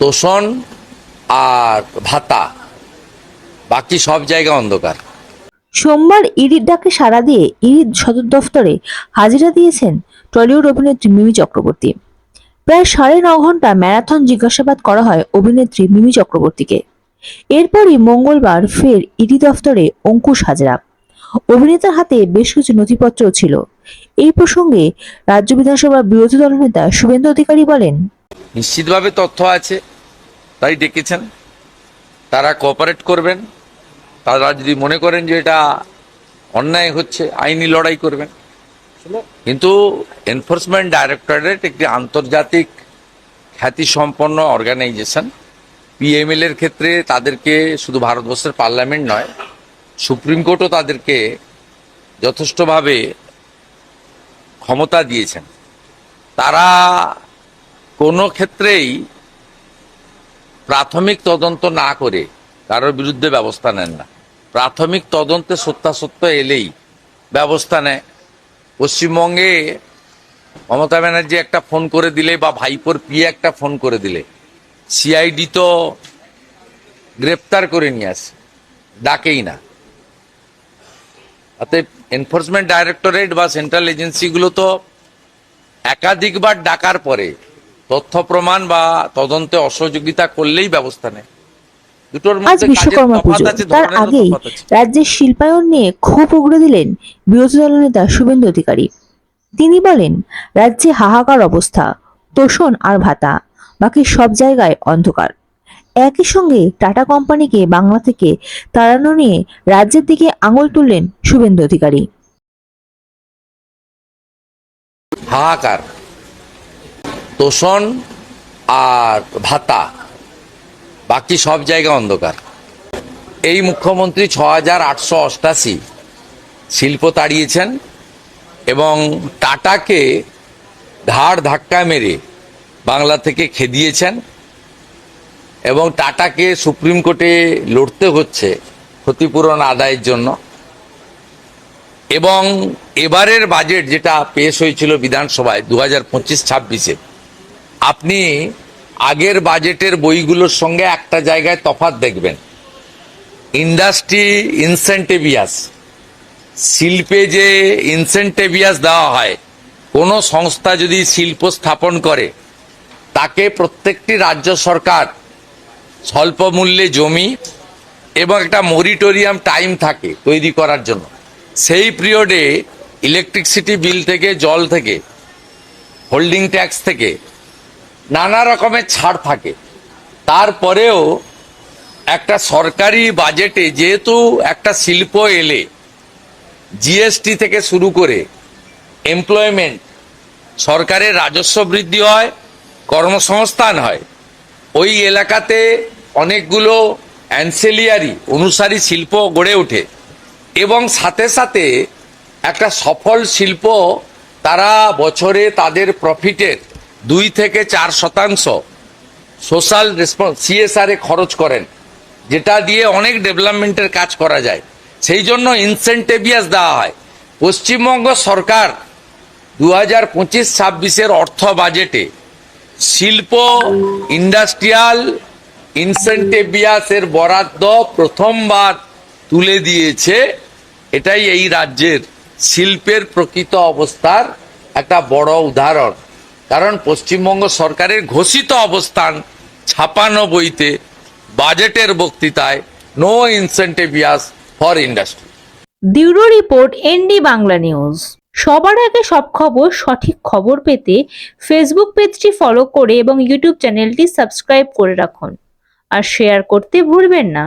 তোষণ আর ভাতা, বাকি সব জায়গা অন্ধকার। সোমবার ইডির ডাকে সাড়া দিয়ে ইডির সদর দফতরে হাজিরা দিয়েছেন টলিউড অভিনেত্রী মিমি চক্রবর্তী। প্রায় সাড়ে ন ঘণ্টা ম্যারাথন জিজ্ঞাসাবাদ করা হয় অভিনেত্রী মিমি চক্রবর্তীকে। এরপরই মঙ্গলবার ফের ইডি দফতরে অঙ্কুশ হাজরা। অভিনেতার হাতে বেশ কিছু নথিপত্র ছিল। এই প্রসঙ্গে রাজ্য বিধানসভার বিরোধী দলনেতা শুভেন্দু অধিকারী বলেন নিশ্চিতভাবে তথ্য আছে, তাই ডেকেছেন। তারা কোঅপারেট করবেন। তারা যদি মনে করেন যে এটা অন্যায় হচ্ছে, আইনি লড়াই করবেন। কিন্তু এনফোর্সমেন্ট ডাইরেক্টরেট একটি আন্তর্জাতিক খ্যাতিসম্পন্ন অর্গানাইজেশন পিএমএল এর ক্ষেত্রে তাদেরকে শুধু ভারতবর্ষের পার্লামেন্ট নয়, সুপ্রিম কোর্টও তাদেরকে যথেষ্টভাবে ক্ষমতা দিয়েছেন। তারা কোনো ক্ষেত্রেই প্রাথমিক তদন্ত না করে কারোর বিরুদ্ধে ব্যবস্থা নেন না। প্রাথমিক তদন্তে সত্যাসত্য এলেই ব্যবস্থা নেয়। পশ্চিমবঙ্গে মমতা ব্যানার্জি একটা ফোন করে দিলে বা ভাইপোর পিয়ে একটা ফোন করে দিলে, সিআইডি তো গ্রেপ্তার করে নিয়ে আসে, ডাকেই না। অতএব এনফোর্সমেন্ট ডাইরেক্টরেট বা সেন্ট্রাল এজেন্সিগুলো তো একাধিকবার ডাকার পরে তথ্য প্রমাণ বা তদন্তে অসহযোগিতা করলেই ব্যবস্থা নেয়। আজ বিশ্বকর্মা পুজো। তার আগেই রাজ্যের শিল্পায়ন নিয়ে ক্ষোভ উগড়ে দিলেন বিরোধী দলনেতা শুভেন্দু অধিকারী। তিনি বলেন রাজ্যে হাহাকার অবস্থা তোষণ আর ভাতা বাকি সব জায়গায় অন্ধকার। একই সঙ্গে টাটা কোম্পানিকে বাংলা থেকে তাড়ানো নিয়ে রাজ্যের দিকে আঙুল তুললেন শুভেন্দু অধিকারী। হাহাকার। তোষণ আর ভাতা। বাকি সব জায়গা অন্ধকার। এই মুখ্যমন্ত্রী ছ হাজার আটশো অষ্টাশি শিল্প তাড়িয়েছেন এবং টাটাকে ধার ধাক্কা মেরে বাংলা থেকে খেদিয়েছেন এবং টাটাকে সুপ্রিম কোর্টে লড়তে হচ্ছে ক্ষতিপূরণ আদায়ের জন্য। এবং এবারের বাজেট যেটা পেশ হয়েছিল বিধানসভায় দু হাজার পঁচিশ ছাব্বিশে আপনি আগের বাজেটের বইগুলোর সঙ্গে একটা জায়গায় তফাৎ দেখবেন। Industry incentives. শিল্পে যে ইনসেন্টিভিয়াস দেওয়া হয়, কোনো সংস্থা যদি শিল্প স্থাপন করে, তাকে প্রত্যেকটি রাজ্য সরকার স্বল্প মূল্যে জমি এবং একটা মরিটোরিয়াম টাইম থাকে তৈরি করার জন্য। সেই পিরিয়ডে ইলেকট্রিসিটি বিল থেকে, জল থেকে, হোল্ডিং ট্যাক্স থেকে নানা রকমের ছাড় থাকে। তারপরেও একটা সরকারি বাজেটে যেহেতু একটা শিল্প এলে জিএসটি থেকে শুরু করে এমপ্লয়মেন্ট সরকারের রাজস্ব বৃদ্ধি হয়, কর্মসংস্থান হয়। ওই এলাকাতে অনেকগুলো অ্যান্সেলিয়ারি অনুসারী শিল্প গড়ে ওঠে এবং সাথে সাথে একটা সফল শিল্প তারা বছরে তাদের প্রফিটের দুই থেকে চার শতাংশ সোশ্যাল রেসপন্স সিএসআর খরচ করেন, যেটা দিয়ে অনেক ডেভেলপমেন্টের কাজ করা যায়। সেই জন্য ইনসেন্টেভিয়াস দেওয়া হয়। পশ্চিমবঙ্গ সরকার দু হাজার পঁচিশ ছাব্বিশের অর্থ বাজেটে শিল্প ইন্ডাস্ট্রিয়াল ইনসেন্টেভিয়াসের বরাদ্দ প্রথমবার তুলে দিয়েছে। এটাই এই রাজ্যের শিল্পের প্রকৃত অবস্থার একটা বড় উদাহরণ। কারণ পশ্চিমবঙ্গ সরকারের ঘোষিত অবস্থান ছাপানো বইতে বাজেটের বক্তৃতায় no incentives for industry bureau report ND Bangla news. সবার আগে সব খবর, সঠিক খবর পেতে ফেসবুক পেজটি ফলো করে এবং ইউটিউব চ্যানেলটি সাবস্ক্রাইব করে রাখুন। আর শেয়ার করতে ভুলবেন না।